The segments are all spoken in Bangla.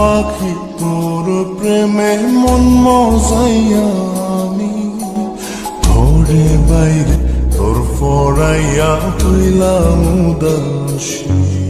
পাখি তোর প্রেমে মন মজাইয়া আমি। বাইরে তোর ফড়াইয়া তুইলাম উদাসী।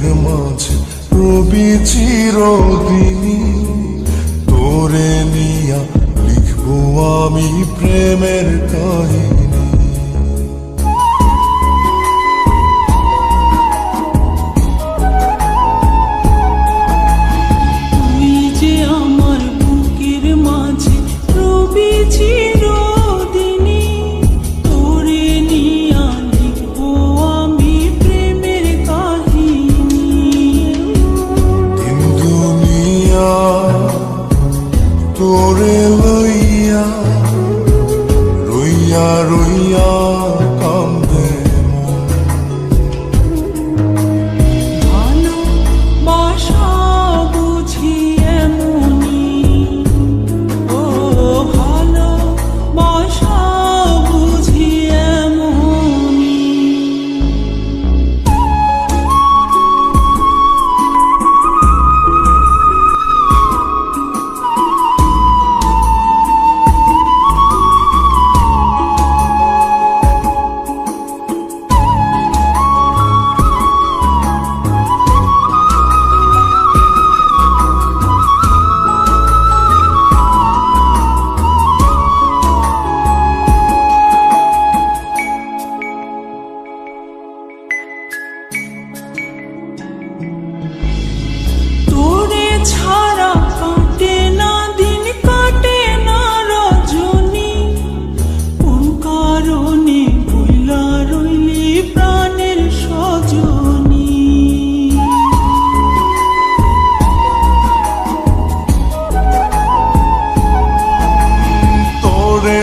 বুকের মাঝে রবি চিরদিনী তোরে নিয়া লিখব আমি প্রেমের কাহিনী।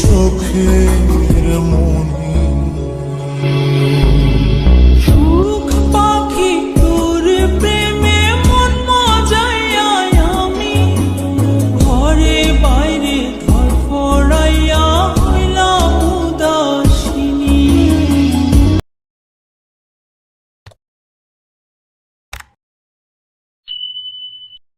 çok yerim onu.